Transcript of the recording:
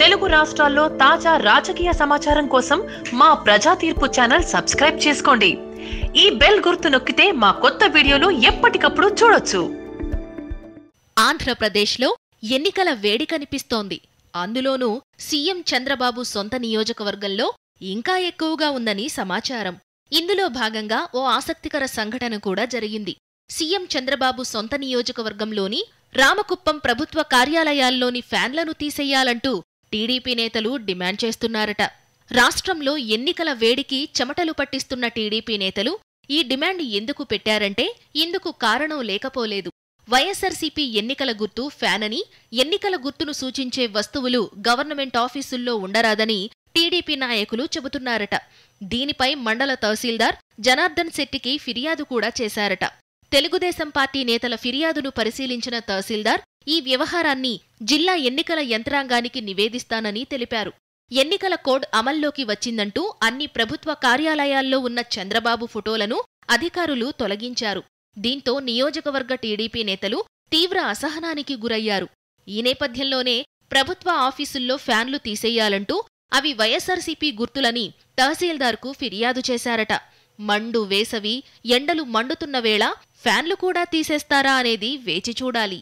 తెలుగు రాష్ట్రాల్లో తాజా రాజకీయ సమాచారం కోసం మా ప్రజా తీర్పు ఛానల్ సబ్స్క్రైబ్ చేసుకోండి. ఈ బెల్ గుర్తు నొక్కితే మా కొత్త వీడియోలు ఎప్పటికప్పుడు చూడొచ్చు. ఆంధ్రప్రదేశ్లో ఎన్నికల వేడి కనిపిస్తోంది. అందులోనూ సీఎం చంద్రబాబు సొంత నియోజకవర్గంలో ఇంకా ఎక్కువగా ఉందని సమాచారం. ఇందులో భాగంగా ఓ ఆసక్తికర సంఘటన కూడా జరిగింది. సీఎం చంద్రబాబు సొంత నియోజకవర్గంలోని రామకుప్పం ప్రభుత్వ కార్యాలయాల్లోని ఫ్యాన్లను తీసేయాలంటూ టీడీపీ నేతలు డిమాండ్ చేస్తున్నారట. రాష్ట్రంలో ఎన్నికల వేడికి చెమటలు పట్టిస్తున్న టీడీపీ నేతలు ఈ డిమాండ్ ఎందుకు పెట్టారంటే ఇందుకు కారణం లేకపోలేదు. వైఎస్సార్సీపీ ఎన్నికల గుర్తు ఫ్యాన్ అని ఎన్నికల గుర్తును సూచించే వస్తువులు గవర్నమెంట్ ఆఫీసుల్లో ఉండరాదని టీడీపీ నాయకులు చెబుతున్నారట. దీనిపై మండల తహసీల్దార్ జనార్దన్ శెట్టికి ఫిర్యాదు కూడా చేశారట. తెలుగుదేశం పార్టీ నేతల ఫిర్యాదును పరిశీలించిన తహసీల్దార్ ఈ వ్యవహారాన్ని జిల్లా ఎన్నికల యంత్రాంగానికి నివేదిస్తానని తెలిపారు. ఎన్నికల కోడ్ అమల్లోకి వచ్చిందంటూ అన్ని ప్రభుత్వ కార్యాలయాల్లో ఉన్న చంద్రబాబు ఫోటోలను అధికారులు తొలగించారు. దీంతో నియోజకవర్గ టీడీపీ నేతలు తీవ్ర అసహనానికి గురయ్యారు. ఈ నేపథ్యంలోనే ప్రభుత్వ ఆఫీసుల్లో ఫ్యాన్లు తీసేయాలంటూ అవి వైఎస్సార్సీపీ గుర్తులని తహసీల్దార్కు ఫిర్యాదు చేశారట. మండు వేసవి ఎండలు మండుతున్న వేళ ఫ్యాన్లు కూడా తీసేస్తారా అనేది వేచి చూడాలి.